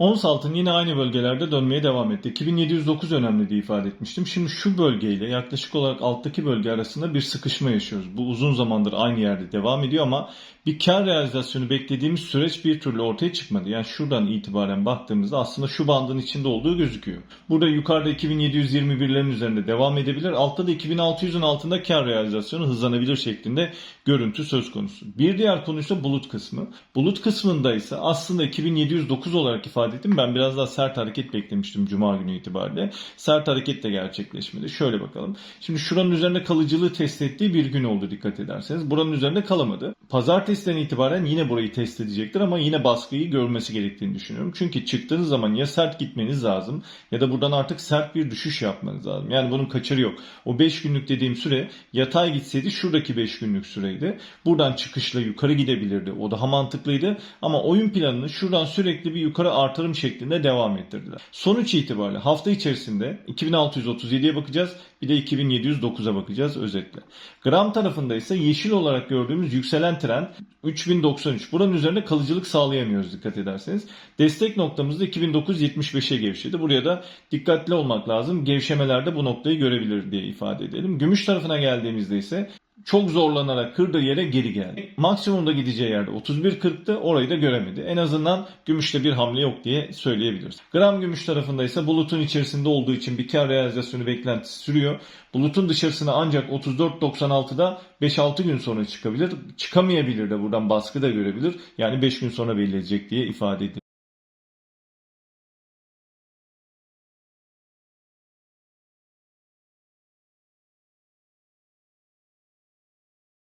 Ons altın yine aynı bölgelerde dönmeye devam etti. 2709 önemli diye ifade etmiştim. Şimdi şu bölgeyle yaklaşık olarak alttaki bölge arasında bir sıkışma yaşıyoruz. Bu uzun zamandır aynı yerde devam ediyor ama bir kar realizasyonu beklediğimiz süreç bir türlü ortaya çıkmadı. Yani şuradan itibaren baktığımızda aslında şu bandın içinde olduğu gözüküyor. Burada yukarıda 2721'lerin üzerinde devam edebilir. Altta da 2600'ün altında kar realizasyonu hızlanabilir şeklinde görüntü söz konusu. Bir diğer konu ise bulut kısmı. Bulut kısmında ise aslında 2709 olarak ifade ettim. Ben biraz daha sert hareket beklemiştim Cuma günü itibariyle. Sert hareket de gerçekleşmedi. Şöyle bakalım. Şimdi şuranın üzerinde kalıcılığı test ettiği bir gün oldu dikkat ederseniz. Buranın üzerinde kalamadı. Pazartesiden itibaren yine burayı test edecektir ama yine baskıyı görmesi gerektiğini düşünüyorum. Çünkü çıktığınız zaman ya sert gitmeniz lazım ya da buradan artık sert bir düşüş yapmanız lazım. Yani bunun kaçarı yok. O 5 günlük dediğim süre yatay gitseydi şuradaki 5 günlük süreydi. Buradan çıkışla yukarı gidebilirdi. O daha mantıklıydı. Ama oyun planını şuradan sürekli bir yukarı artırım şeklinde devam ettirdiler. Sonuç itibariyle hafta içerisinde 2637'ye bakacağız. Bir de 2709'a bakacağız özetle. Gram tarafında ise yeşil olarak gördüğümüz yükselen trend 3093. Buranın üzerinde kalıcılık sağlayamıyoruz dikkat ederseniz. Destek noktamızda 2975'e gevşedi. Buraya da dikkatli olmak lazım. Gevşemelerde bu noktayı görebilir diye ifade edelim. Gümüş tarafına geldiğimizde ise çok zorlanarak kırdığı yere geri geldi. Maksimumda gideceği yerde 31.40'tı orayı da göremedi. En azından gümüşte bir hamle yok diye söyleyebiliriz. Gram gümüş tarafında ise bulutun içerisinde olduğu için bir kar realizasyonu beklentisi sürüyor. Bulutun dışarısına ancak 34.96'da 5-6 gün sonra çıkabilir. Çıkamayabilir de buradan baskı da görebilir. Yani 5 gün sonra belirleyecek diye ifade edilir.